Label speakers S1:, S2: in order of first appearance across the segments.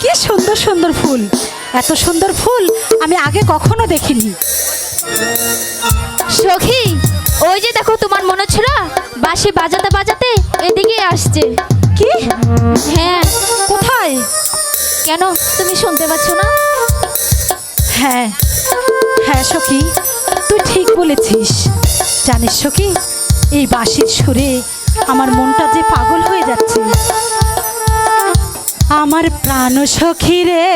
S1: কি সুন্দর সুন্দর ফুল। এত সুন্দর ফুল আমি আগে কখনো দেখিনি।
S2: সখী ওই যে দেখো তোমার মনে ছিল বাঁশি বাজাতে বাজাতে এদিকে আসছে।
S1: কি?
S2: হ্যাঁ।
S1: কোথায়?
S2: কেন? তুমি শুনতে পাচ্ছ না?
S1: হ্যাঁ। হ্যাঁ সখী তুই ঠিক বলেছিস। জানিস সখী এই বাঁশির সুরে আমার মনটা যে পাগল হয়ে যাচ্ছে। আমার প্রাণ সখী রে।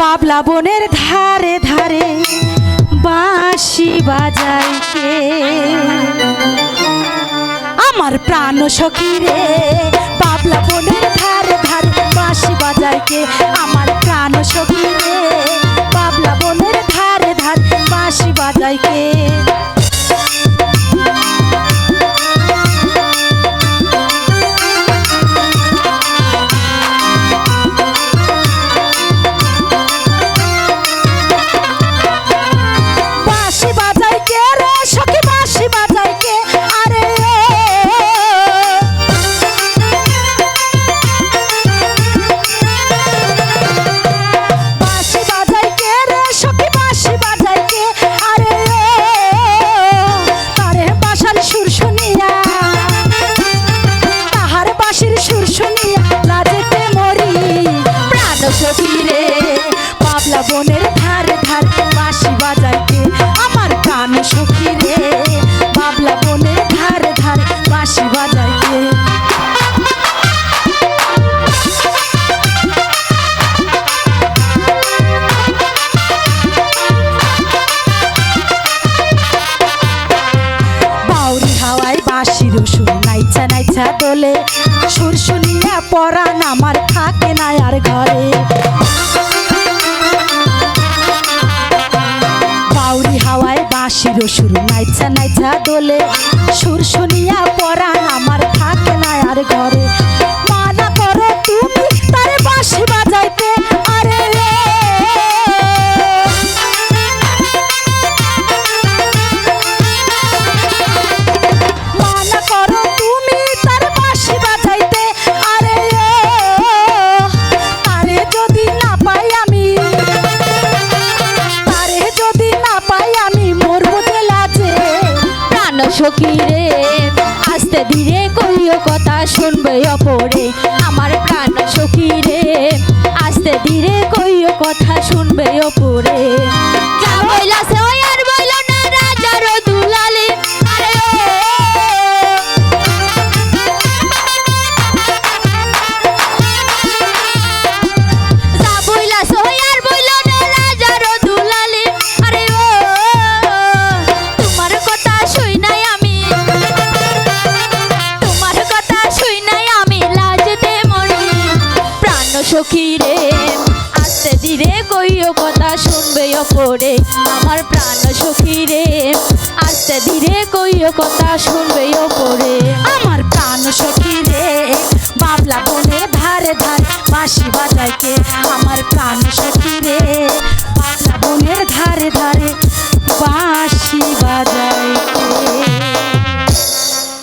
S1: বাবলা বনের ধারে ধারে বাঁশি বাজায় কে আমার প্রাণ সখী রে, বাবলা বনের ধারে ধারে বাঁশি বাজায় কে। আমার প্রাণ সখী সখী রে, বাবলা ধারে ধারে বাঁশি বাজাইতে বাউরি হাওয়ায় বাঁশির সুর নাইচা নাইচা দোলে সুর শুনিয়া পরাণ আমার থাকে না আর ঘরে। বাঁশির নাইচা নাইচা দোলে সুর শুনিয়া প্রাণ
S2: সখী রে, আস্তে ধীরে কইও কথা শুনবে অপরে। আমার প্রাণ সুখী রে, আস্তে ধীরে সখী রে আস্তে ধীরে কইও কথা শুনবে অপরে, আমার প্রাণ সখী রে আস্তে ধীরে কইও কথা শুনবে অপরে,
S1: আমার প্রাণ সখী রে বাবলা বনে ধারে ধারে বাঁশি বাজাইকে আমার প্রাণ সখী